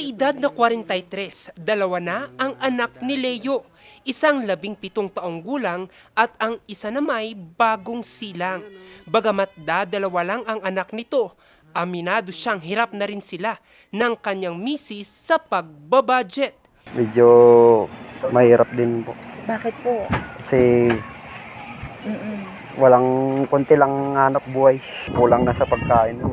Sa edad na 43, dalawa na ang anak ni Leo, isang labing pitong taong gulang at ang isa na may bagong silang. Bagamat dadalawa lang ang anak nito, aminado siyang hirap na rin sila ng kanyang misis sa pagbabudget. Medyo mahirap din po. Bakit po? Kasi walang konti lang hanap buhay. Kulang na sa pagkain.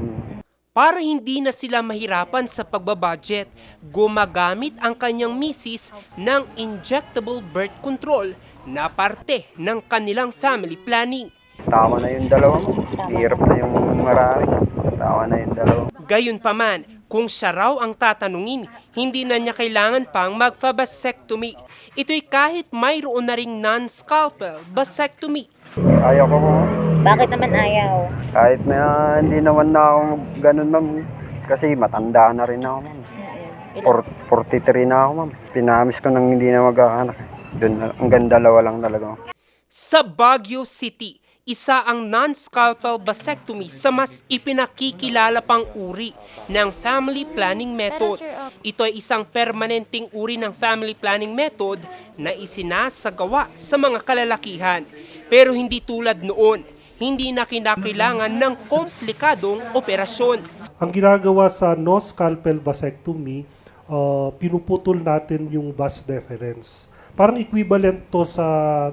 Para hindi na sila mahirapan sa pagbabudget, gumagamit ang kanyang misis ng injectable birth control na parte ng kanilang family planning. Tama na yung dalawa mo. Hirap na yung marami. Tama na yung dalawa. Gayunpaman, kung siya raw ang tatanungin, hindi na niya kailangan pang magfa-vasectomy. Ito'y kahit mayroon na ring non-scalpel vasectomy. Ayaw ko po. Bakit naman ayaw? Kahit na hindi naman na ako ganun ma'am. Kasi matanda na rin ako ma'am. Por- 43 na ako ma'am. Pinamis ko nang hindi na magkakanak. Doon, hanggang dalawa lang talaga. Sa Baguio City, isa ang non-scalpel vasectomy sa mas ipinakikilala pang uri ng family planning method. Ito ay isang permanenteng uri ng family planning method na isinasagawa sa mga kalalakihan. Pero hindi tulad noon, hindi na kinakailangan ng komplikadong operasyon. Ang ginagawa sa no scalpel vasectomy, uh, pinuputol natin yung vas deferens. Parang equivalent to sa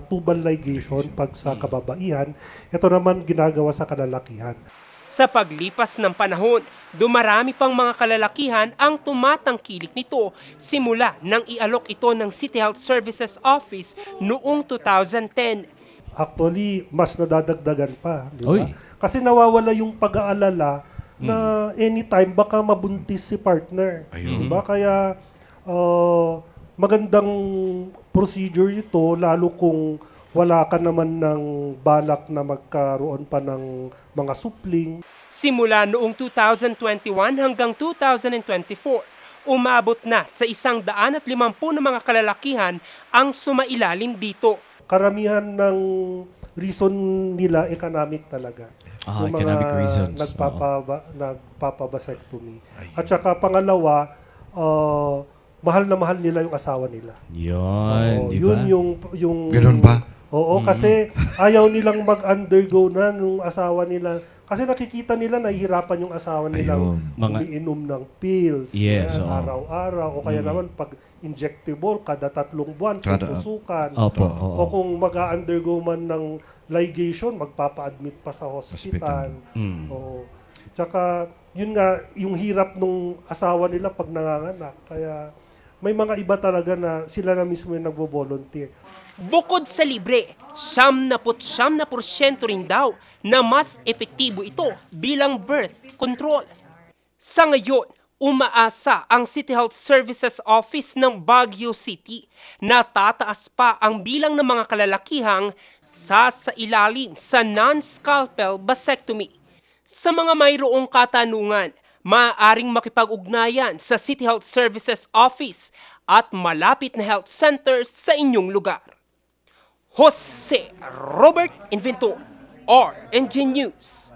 tubal ligation pag sa kababaihan. Ito naman ginagawa sa kalalakihan. Sa paglipas ng panahon, dumarami pang mga kalalakihan ang tumatangkilik nito simula nang ialok ito ng City Health Services Office noong 2010. Actually, mas nadadagdagan pa. Di ba? Kasi nawawala yung pag-aalala na anytime baka mabuntis si partner. Di ba? Kaya uh, magandang procedure ito lalo kung wala ka naman ng balak na magkaroon pa ng mga supling. Simula noong 2021 hanggang 2024, umabot na sa isang daan at limampu na mga kalalakihan ang sumailalim dito. Karamihan ng reason nila economic talaga. Ah, Yung economic reasons. Nagpapaba, nagpapabasectomy. At saka pangalawa, uh, mahal na mahal nila yung asawa nila. Yun, Oo, di ba? yun yung yung Ganun ba? Oo, kasi ayaw nilang mag-undergo na nung asawa nila. Kasi nakikita nila nahihirapan yung asawa. Mga- umiinom ng pills Yes, yan, oo. araw-araw. O kaya naman pag injectable, kada tatlong buwan, Kada- pupusukan. Opo, O oo. kung mag-undergo man ng ligation, magpapa-admit pa sa hospital. Mm. Oo. Tsaka, yun nga, yung hirap nung asawa nila pag nanganganak. Kaya, may mga iba talaga na sila na mismo yung nagbo-volunteer. Bukod sa libre, siyam na siyam na porsyento rin daw na mas epektibo ito bilang birth control. Sa ngayon, umaasa ang City Health Services Office ng Baguio City na tataas pa ang bilang ng mga kalalakihang sasailalim sa non-scalpel vasectomy. Sa mga mayroong katanungan, maaaring makipag-ugnayan sa City Health Services Office at malapit na health centers sa inyong lugar. Jose Robert Inventor, RNG News.